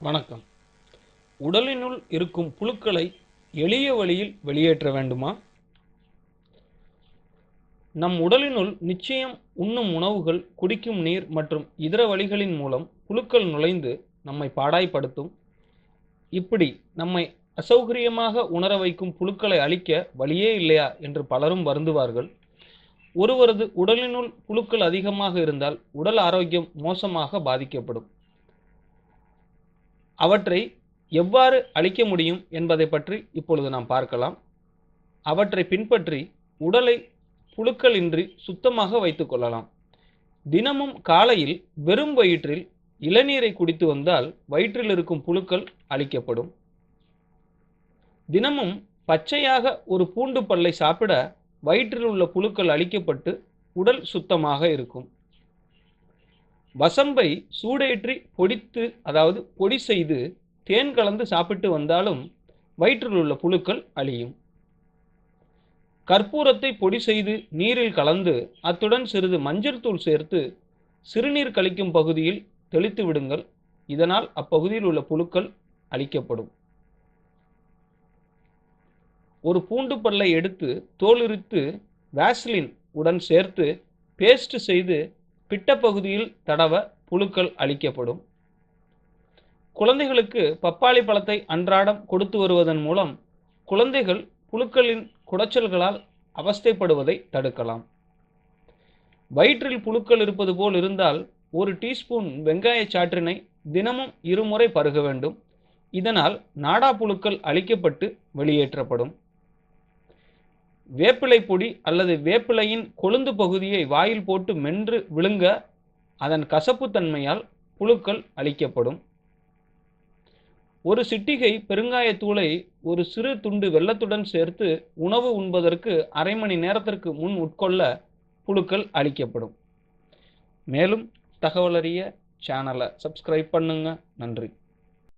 வணக்கம். உடலினுள் இருக்கும் புழுக்களை எளிய வழியில் வெளியேற்ற வேண்டுமா? நம் உடலினுள் நிச்சயம் உண்ணும் உணவுகள் குடிக்கும் நீர் மற்றும் இதர வழிகளின் மூலம் புழுக்கள் நுழைந்து நம்மை பாடாய்ப்படுத்தும். இப்படி நம்மை அசௌகரியமாக உணர வைக்கும் புழுக்களை அழிக்க வழியே இல்லையா என்று பலரும் வருந்துவார்கள். ஒருவரது உடலினுள் புழுக்கள் அதிகமாக இருந்தால் உடல் ஆரோக்கியம் மோசமாக பாதிக்கப்படும். அவற்றை எவ்வாறு அழிக்க முடியும் என்பதை பற்றி இப்பொழுது நாம் பார்க்கலாம். அவற்றை பின்பற்றி உடலை புழுக்களின்றி சுத்தமாக வைத்துக்கொள்ளலாம் தினமும் காலையில் வெறும் வயிற்றில் இளநீரை குடித்து வந்தால் வயிற்றில் இருக்கும் புழுக்கள் அழிக்கப்படும். தினமும் பச்சையாக ஒரு பூண்டு பல்லை சாப்பிட வயிற்றில் உள்ள புழுக்கள் அழிக்கப்பட்டு உடல் சுத்தமாக இருக்கும். வசம்பை சூடேற்றி பொடித்து அதாவது பொடி செய்து தேன் கலந்து சாப்பிட்டு வந்தாலும் வயிற்றில் உள்ள புழுக்கள் அழியும். கற்பூரத்தை பொடி செய்து நீரில் கலந்து அத்துடன் சிறிது மஞ்சள் தூள் சேர்த்து சிறுநீர் கழிக்கும் பகுதியில் தெளித்து விடுங்கள். இதனால் அப்பகுதியில் உள்ள புழுக்கள் அழிக்கப்படும். ஒரு பூண்டு பல்லை எடுத்து தோலுரித்து வேஸ்லின் உடன் சேர்த்து பேஸ்ட் செய்து பிட்டப்பகுதியில் தடவ புழுக்கள் அழிக்கப்படும். குழந்தைகளுக்கு பப்பாளி பழத்தை அன்றாடம் கொடுத்து வருவதன் மூலம் குழந்தைகள் புழுக்களின் குடைச்சல்களால் அவஸ்தைப்படுவதை தடுக்கலாம். வயிற்றில் புழுக்கள் இருப்பது போல் இருந்தால் ஒரு டீஸ்பூன் வெங்காய சாற்றினை தினமும் இருமுறை பருக வேண்டும். இதனால் நாடா புழுக்கள் அழிக்கப்பட்டு வெளியேற்றப்படும். வேப்பிலை பொடி அல்லது வேப்பிலையின் கொழுந்து பகுதியை வாயில் போட்டு மென்று விழுங்க. அதன் கசப்பு தன்மையால் புழுக்கள் அழிக்கப்படும். ஒரு சிட்டிகை பெருங்காயத்தூளை ஒரு சிறு துண்டு வெள்ளத்துடன் சேர்த்து உணவு உண்பதற்கு அரை மணி நேரத்திற்கு முன் உட்கொள்ள புழுக்கள் அழிக்கப்படும். மேலும் தகவலறிய சேனலை சப்ஸ்கிரைப் பண்ணுங்க. நன்றி.